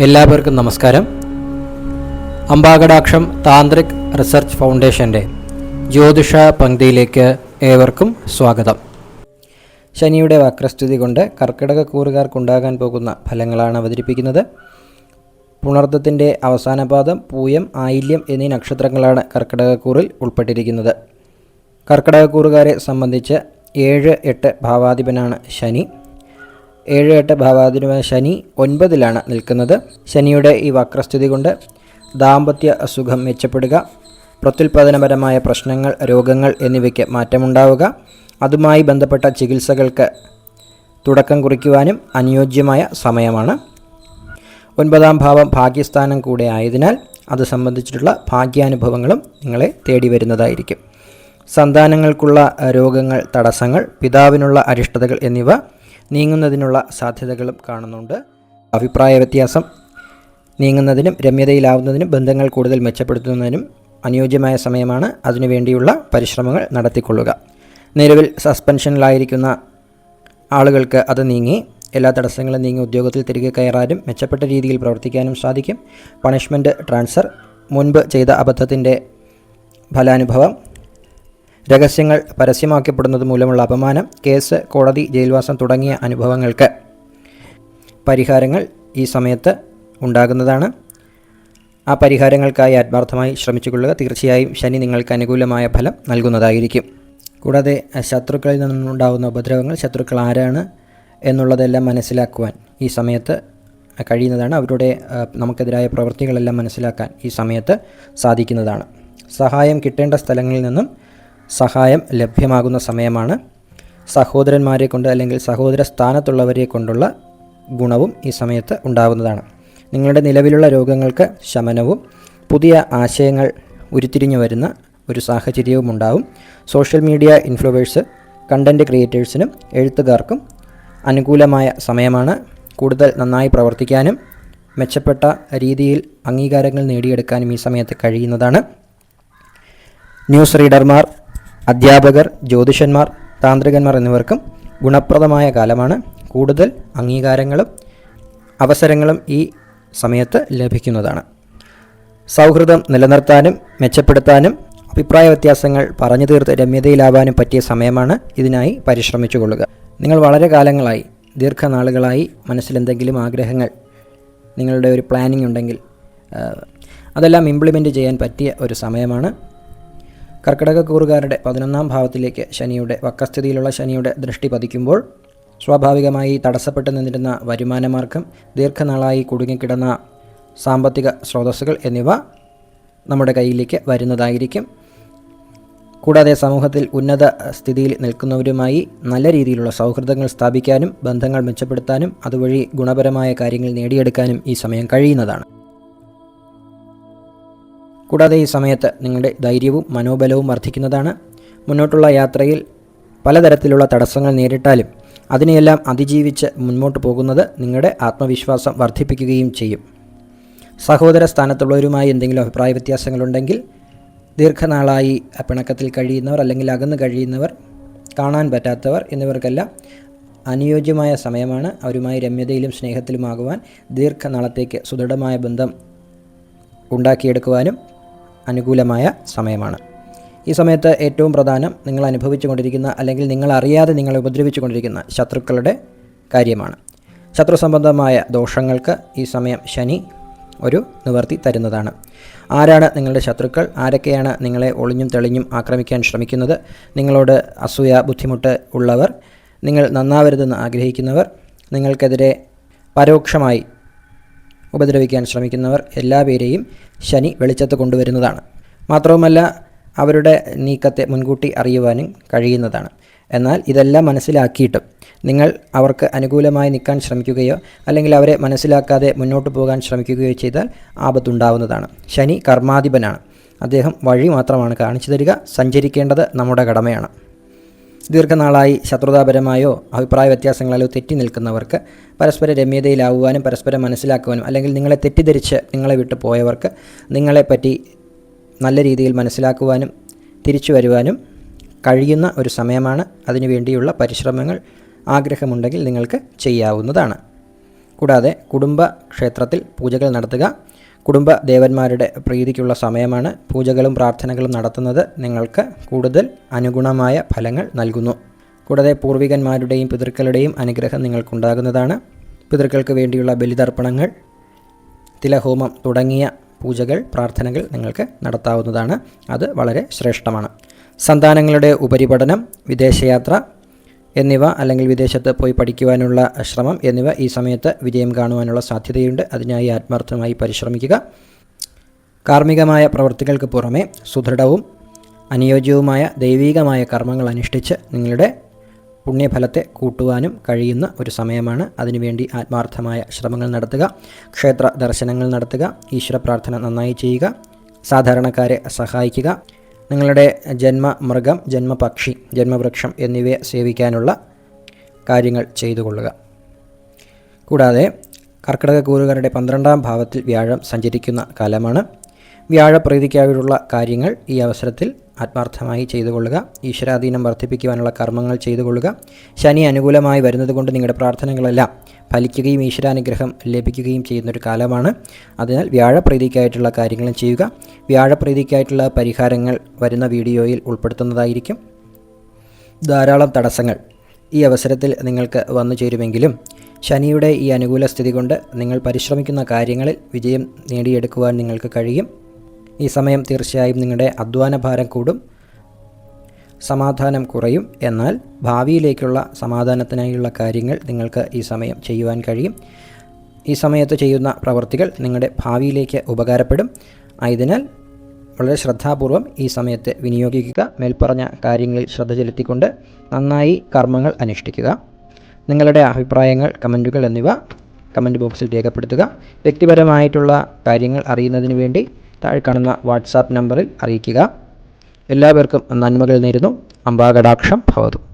എല്ലാവർക്കും നമസ്കാരം. അംബാകടാക്ഷം താന്ത്രിക് റിസർച്ച് ഫൗണ്ടേഷന്റെ ജ്യോതിഷ പങ്ക്തിയിലേക്ക് ഏവർക്കും സ്വാഗതം. ശനിയുടെ വക്രസ്ഥിതി കൊണ്ട് കർക്കിടക കൂറുകാർക്കുണ്ടാകാൻ പോകുന്ന ഫലങ്ങളാണ് അവതരിപ്പിക്കുന്നത്. പുണർദത്തിന്റെ അവസാന പാദം പൂയം ആയില്യം എന്നീ നക്ഷത്രങ്ങളാണ് കർക്കിടകക്കൂറിൽ ഉൾപ്പെട്ടിരിക്കുന്നത്. കർക്കിടകക്കൂറുകാരെ സംബന്ധിച്ച് ഏഴ് എട്ട് ഭാവാധിപനാണ് ശനി. ഏഴ് എട്ട് ഭാവാധിപ ശനി ഒൻപതിലാണ് നിൽക്കുന്നത്. ശനിയുടെ ഈ വക്രസ്ഥിതി കൊണ്ട് ദാമ്പത്യ അസുഖം മെച്ചപ്പെടുക പ്രത്യുൽപാദനപരമായ പ്രശ്നങ്ങൾ രോഗങ്ങൾ എന്നിവയ്ക്ക് മാറ്റമുണ്ടാവുക. അതുമായി ബന്ധപ്പെട്ട ചികിത്സകൾക്ക് തുടക്കം കുറിക്കുവാനും അനുയോജ്യമായ സമയമാണ്. ഒൻപതാം ഭാവം ഭാഗ്യസ്ഥാനം കൂടെ ആയതിനാൽ അത് സംബന്ധിച്ചിട്ടുള്ള ഭാഗ്യാനുഭവങ്ങളും നിങ്ങളെ തേടി വരുന്നതായിരിക്കും. സന്താനങ്ങൾക്കുള്ള രോഗങ്ങൾ തടസ്സങ്ങൾ പിതാവിനുള്ള അരിഷ്ടതകൾ എന്നിവ നീങ്ങുന്നതിനുള്ള സാധ്യതകളും കാണുന്നുണ്ട്. അഭിപ്രായ വ്യത്യാസം നീങ്ങുന്നതിനും രമ്യതയിലാവുന്നതിനും ബന്ധങ്ങൾ കൂടുതൽ മെച്ചപ്പെടുത്തുന്നതിനും അനുയോജ്യമായ സമയമാണ് അതിനുവേണ്ടിയുള്ള പരിശ്രമങ്ങൾ നടത്തിക്കൊള്ളുക. നിലവിൽ സസ്പെൻഷനിലായിരിക്കുന്ന ആളുകൾക്ക് അത് നീങ്ങി എല്ലാ തടസ്സങ്ങളും നീങ്ങി ഉദ്യോഗത്തിൽ തിരികെ കയറാനും മെച്ചപ്പെട്ട രീതിയിൽ പ്രവർത്തിക്കാനും സാധിക്കും. പണിഷ്മെന്റ് ട്രാൻസ്ഫർ മുൻപ് ചെയ്ത അബദ്ധത്തിന്റെ ഫലാനുഭവം രഹസ്യങ്ങൾ പരസ്യമാക്കപ്പെടുന്നത് മൂലമുള്ള അപമാനം കേസ് കോടതി ജയിൽവാസം തുടങ്ങിയ അനുഭവങ്ങൾക്ക് പരിഹാരങ്ങൾ ഈ സമയത്ത് ഉണ്ടാകുന്നതാണ്. ആ പരിഹാരങ്ങൾക്കായി ആത്മാർത്ഥമായി ശ്രമിച്ചുകൊള്ളുക. തീർച്ചയായും ശനി നിങ്ങൾക്ക് അനുകൂലമായ ഫലം നൽകുന്നതായിരിക്കും. കൂടാതെ ശത്രുക്കളിൽ നിന്നുണ്ടാകുന്ന ഉപദ്രവങ്ങൾ ശത്രുക്കൾ ആരാണ് എന്നുള്ളതെല്ലാം മനസ്സിലാക്കുവാൻ ഈ സമയത്ത് കഴിയുന്നതാണ്. അവരുടെ നമുക്കെതിരായ പ്രവൃത്തികളെല്ലാം മനസ്സിലാക്കാൻ ഈ സമയത്ത് സാധിക്കുന്നതാണ്. സഹായം കിട്ടേണ്ട സ്ഥലങ്ങളിൽ നിന്നും സഹായം ലഭ്യമാകുന്ന സമയമാണ്. സഹോദരന്മാരെ കൊണ്ട് അല്ലെങ്കിൽ സഹോദര സ്ഥാനത്തുള്ളവരെ കൊണ്ടുള്ള ഗുണവും ഈ സമയത്ത് ഉണ്ടാകുന്നതാണ് നിങ്ങളുടെ നിലവിലുള്ള രോഗങ്ങൾക്ക് ശമനവും പുതിയ ആശയങ്ങൾ ഉരുത്തിരിഞ്ഞു വരുന്ന ഒരു സാഹചര്യവും ഉണ്ടാവും. സോഷ്യൽ മീഡിയ ഇൻഫ്ലുവേഴ്സ് കണ്ടന്റ് ക്രിയേറ്റേഴ്സിനും എഴുത്തുകാർക്കും അനുകൂലമായ സമയമാണ്. കൂടുതൽ നന്നായി പ്രവർത്തിക്കാനും മെച്ചപ്പെട്ട രീതിയിൽ അംഗീകാരങ്ങൾ നേടിയെടുക്കാനും ഈ സമയത്ത് കഴിയുന്നതാണ്. ന്യൂസ് റീഡർമാർ അധ്യാപകർ ജ്യോതിഷന്മാർ താന്ത്രികന്മാർ എന്നിവർക്കും ഗുണപ്രദമായ കാലമാണ്. കൂടുതൽ അംഗീകാരങ്ങളും അവസരങ്ങളും ഈ സമയത്ത് ലഭിക്കുന്നതാണ്. സൗഹൃദം നിലനിർത്താനും മെച്ചപ്പെടുത്താനും അഭിപ്രായ വ്യത്യാസങ്ങൾ പറഞ്ഞു തീർത്ത് രമ്യതയിലാവാനും പറ്റിയ സമയമാണ് ഇതിനായി പരിശ്രമിച്ചു കൊള്ളുക നിങ്ങൾ വളരെ കാലങ്ങളായി ദീർഘനാളുകളായി മനസ്സിലെന്തെങ്കിലും ആഗ്രഹങ്ങൾ നിങ്ങളുടെ ഒരു പ്ലാനിംഗ് ഉണ്ടെങ്കിൽ അതെല്ലാം ഇംപ്ലിമെന്റ് ചെയ്യാൻ പറ്റിയ ഒരു സമയമാണ് കർക്കിടക കൂറുകാരുടെ പതിനൊന്നാം ഭാവത്തിലേക്ക് ശനിയുടെ വക്കസ്ഥിതിയിലുള്ള ശനിയുടെ ദൃഷ്ടി പതിക്കുമ്പോൾ സ്വാഭാവികമായി തടസ്സപ്പെട്ടു നിന്നിരുന്ന വരുമാനമാർഗം ദീർഘനാളായി കുടുങ്ങിക്കിടന്ന സാമ്പത്തിക സ്രോതസ്സുകൾ എന്നിവ നമ്മുടെ കയ്യിലേക്ക് വരുന്നതായിരിക്കും. കൂടാതെ സമൂഹത്തിൽ ഉന്നത സ്ഥിതിയിൽ നിൽക്കുന്നവരുമായി നല്ല രീതിയിലുള്ള സൗഹൃദങ്ങൾ സ്ഥാപിക്കാനും ബന്ധങ്ങൾ മെച്ചപ്പെടുത്താനും അതുവഴി ഗുണപരമായ കാര്യങ്ങൾ നേടിയെടുക്കാനും ഈ സമയം കഴിയുന്നതാണ്. കൂടാതെ ഈ സമയത്ത് നിങ്ങളുടെ ധൈര്യവും മനോബലവും വർദ്ധിക്കുന്നതാണ്. മുന്നോട്ടുള്ള യാത്രയിൽ പലതരത്തിലുള്ള തടസ്സങ്ങൾ നേരിട്ടാലും അതിനെയെല്ലാം അതിജീവിച്ച് മുന്നോട്ട് പോകുന്നത് നിങ്ങളുടെ ആത്മവിശ്വാസം വർദ്ധിപ്പിക്കുകയും ചെയ്യും. സഹോദര സ്ഥാനത്തുള്ളവരുമായി എന്തെങ്കിലും അഭിപ്രായ വ്യത്യാസങ്ങളുണ്ടെങ്കിൽ ദീർഘനാളായി പിണക്കത്തിൽ കഴിയുന്നവർ അല്ലെങ്കിൽ അകന്ന് കഴിയുന്നവർ കാണാൻ പറ്റാത്തവർ എന്നിവർക്കെല്ലാം അനുയോജ്യമായ സമയമാണ്. അവരുമായി രമ്യതയിലും സ്നേഹത്തിലുമാകുവാൻ ദീർഘനാളത്തേക്ക് സുദൃഢമായ ബന്ധം ഉണ്ടാക്കിയെടുക്കുവാനും അനുകൂലമായ സമയമാണ്. ഈ സമയത്ത് ഏറ്റവും പ്രധാനം നിങ്ങൾ അനുഭവിച്ചു കൊണ്ടിരിക്കുന്ന അല്ലെങ്കിൽ നിങ്ങൾ അറിയാതെ നിങ്ങളെ ഉപദ്രവിച്ചു കൊണ്ടിരിക്കുന്ന ശത്രുക്കളുടെ കാര്യമാണ്. ശത്രു സംബന്ധമായ ദോഷങ്ങൾക്ക് ഈ സമയം ശനി ഒരു നിവർത്തി തരുന്നതാണ്. ആരാണ് നിങ്ങളുടെ ശത്രുക്കൾ? ആരൊക്കെയാണ് നിങ്ങളെ ഒളിഞ്ഞും തെളിഞ്ഞും ആക്രമിക്കാൻ ശ്രമിക്കുന്നത്? നിങ്ങളോട് അസൂയ ബുദ്ധിമുട്ട് ഉള്ളവർ നിങ്ങൾ നന്നാവരുതെന്ന് ആഗ്രഹിക്കുന്നവർ നിങ്ങൾക്കെതിരെ പരോക്ഷമായി ഉപദ്രവിക്കാൻ ശ്രമിക്കുന്നവർ എല്ലാ പേരെയും ശനി വെളിച്ചത്ത് കൊണ്ടുവരുന്നതാണ്. മാത്രവുമല്ല അവരുടെ നീക്കത്തെ മുൻകൂട്ടി അറിയുവാനും കഴിയുന്നതാണ്. എന്നാൽ ഇതെല്ലാം മനസ്സിലാക്കിയിട്ടും നിങ്ങൾ അവർക്ക് അനുകൂലമായി നിൽക്കാൻ ശ്രമിക്കുകയോ അല്ലെങ്കിൽ അവരെ മനസ്സിലാക്കാതെ മുന്നോട്ട് പോകാൻ ശ്രമിക്കുകയോ ചെയ്താൽ ആപത്തുണ്ടാവുന്നതാണ്. ശനി കർമാധിപനാണ്. അദ്ദേഹം വഴി മാത്രമാണ് കാണിച്ചു തരിക സഞ്ചരിക്കേണ്ടത് നമ്മുടെ കടമയാണ്. ദീർഘനാളായി ശത്രുതാപരമായോ അഭിപ്രായ വ്യത്യാസങ്ങളാലോ തെറ്റി നിൽക്കുന്നവർക്ക് പരസ്പര രമ്യതയിലാവുവാനും പരസ്പരം മനസ്സിലാക്കുവാനും അല്ലെങ്കിൽ നിങ്ങളെ തെറ്റിദ്ധരിച്ച് നിങ്ങളെ വിട്ടു പോയവർക്ക് നിങ്ങളെപ്പറ്റി നല്ല രീതിയിൽ മനസ്സിലാക്കുവാനും തിരിച്ചു വരുവാനും കഴിയുന്ന ഒരു സമയമാണ്. അതിനുവേണ്ടിയുള്ള പരിശ്രമങ്ങൾ ആഗ്രഹമുണ്ടെങ്കിൽ നിങ്ങൾക്ക് ചെയ്യാവുന്നതാണ്. കൂടാതെ കുടുംബ ക്ഷേത്രത്തിൽ പൂജകൾ നടത്തുക. കുടുംബ ദേവന്മാരുടെ പ്രീതിക്കുള്ള സമയമാണ് പൂജകളും പ്രാർത്ഥനകളും നടത്തുന്നത്. നിങ്ങൾക്ക് കൂടുതൽ അനുഗുണമായ ഫലങ്ങൾ നൽകുന്നു. കൂടാതെ പൂർവികന്മാരുടെയും പിതൃക്കളുടെയും അനുഗ്രഹം നിങ്ങൾക്കുണ്ടാകുന്നതാണ്. പിതൃക്കൾക്ക് വേണ്ടിയുള്ള ബലിതർപ്പണങ്ങൾ തിലഹോമം തുടങ്ങിയ പൂജകൾ പ്രാർത്ഥനകൾ നിങ്ങൾക്ക് നടത്താവുന്നതാണ്. അത് വളരെ ശ്രേഷ്ഠമാണ്. സന്താനങ്ങളുടെ ഉപരിപഠനം വിദേശയാത്ര എന്നിവ അല്ലെങ്കിൽ വിദേശത്ത് പോയി പഠിക്കുവാനുള്ള ശ്രമം എന്നിവ ഈ സമയത്ത് വിജയം കാണുവാനുള്ള സാധ്യതയുണ്ട്. അതിനായി ആത്മാർത്ഥമായി പരിശ്രമിക്കുക. കാർമ്മികമായ പ്രവൃത്തികൾക്ക് പുറമെ സുദൃഢവും അനുയോജ്യവുമായ ദൈവീകമായ കർമ്മങ്ങൾ അനുഷ്ഠിച്ച് നിങ്ങളുടെ പുണ്യഫലത്തെ കൂട്ടുവാനും കഴിയുന്ന ഒരു സമയമാണ്. അതിനുവേണ്ടി ആത്മാർത്ഥമായ ശ്രമങ്ങൾ നടത്തുക. ക്ഷേത്ര ദർശനങ്ങൾ നടത്തുക. ഈശ്വര പ്രാർത്ഥന നന്നായി ചെയ്യുക. സാധാരണക്കാരെ സഹായിക്കുക. നിങ്ങളുടെ ജന്മമൃഗം ജന്മപക്ഷി ജന്മവൃക്ഷം എന്നിവയെ സേവിക്കാനുള്ള കാര്യങ്ങൾ ചെയ്തു കൊള്ളുക കൂടാതെ കർക്കിടക കൂറുകാരുടെ പന്ത്രണ്ടാം ഭാവത്തിൽ വ്യാഴം സഞ്ചരിക്കുന്ന കാലമാണ്. വ്യാഴപ്രീതിക്കായുള്ള കാര്യങ്ങൾ ഈ അവസരത്തിൽ ആത്മാർത്ഥമായി ചെയ്തു കൊള്ളുക ഈശ്വരാധീനം വർദ്ധിപ്പിക്കുവാനുള്ള കർമ്മങ്ങൾ ചെയ്തു കൊള്ളുക ശനി അനുകൂലമായി വരുന്നതുകൊണ്ട് നിങ്ങളുടെ പ്രാർത്ഥനകളെല്ലാം ഫലിക്കുകയും ഈശ്വരാനുഗ്രഹം ലഭിക്കുകയും ചെയ്യുന്നൊരു കാലമാണ്. അതിനാൽ വ്യാഴപ്രീതിക്കായിട്ടുള്ള കാര്യങ്ങളും ചെയ്യുക. വ്യാഴപ്രീതിക്കായിട്ടുള്ള പരിഹാരങ്ങൾ വരുന്ന വീഡിയോയിൽ ഉൾപ്പെടുത്തുന്നതായിരിക്കും. ധാരാളം തടസ്സങ്ങൾ ഈ അവസരത്തിൽ നിങ്ങൾക്ക് വന്നു ചേരുമെങ്കിലും ശനിയുടെ ഈ അനുകൂല സ്ഥിതി കൊണ്ട് നിങ്ങൾ പരിശ്രമിക്കുന്ന കാര്യങ്ങളിൽ വിജയം നേടിയെടുക്കുവാൻ നിങ്ങൾക്ക് കഴിയും. ഈ സമയം തീർച്ചയായും നിങ്ങളുടെ അധ്വാന ഭാരം കൂടും സമാധാനം കുറയും. എന്നാൽ ഭാവിയിലേക്കുള്ള സമാധാനത്തിനായുള്ള കാര്യങ്ങൾ നിങ്ങൾക്ക് ഈ സമയം ചെയ്യുവാൻ കഴിയും. ഈ സമയത്ത് ചെയ്യുന്ന പ്രവർത്തികൾ നിങ്ങളുടെ ഭാവിയിലേക്ക് ഉപകാരപ്പെടും. ആയതിനാൽ വളരെ ശ്രദ്ധാപൂർവം ഈ സമയത്ത് വിനിയോഗിക്കുക. മേൽപ്പറഞ്ഞ കാര്യങ്ങളിൽ ശ്രദ്ധ ചെലുത്തിക്കൊണ്ട് നന്നായി കർമ്മങ്ങൾ അനുഷ്ഠിക്കുക. നിങ്ങളുടെ അഭിപ്രായങ്ങൾ കമന്റുകൾ എന്നിവ കമന്റ് ബോക്സിൽ രേഖപ്പെടുത്തുക. വ്യക്തിപരമായിട്ടുള്ള കാര്യങ്ങൾ അറിയുന്നതിന് വേണ്ടി താഴെ കാണുന്ന വാട്സാപ്പ് നമ്പറിൽ അറിയിക്കുക. എല്ലാവർക്കും നന്മകൾ നേരുന്നു. അംബാകടാക്ഷം ഭവതു.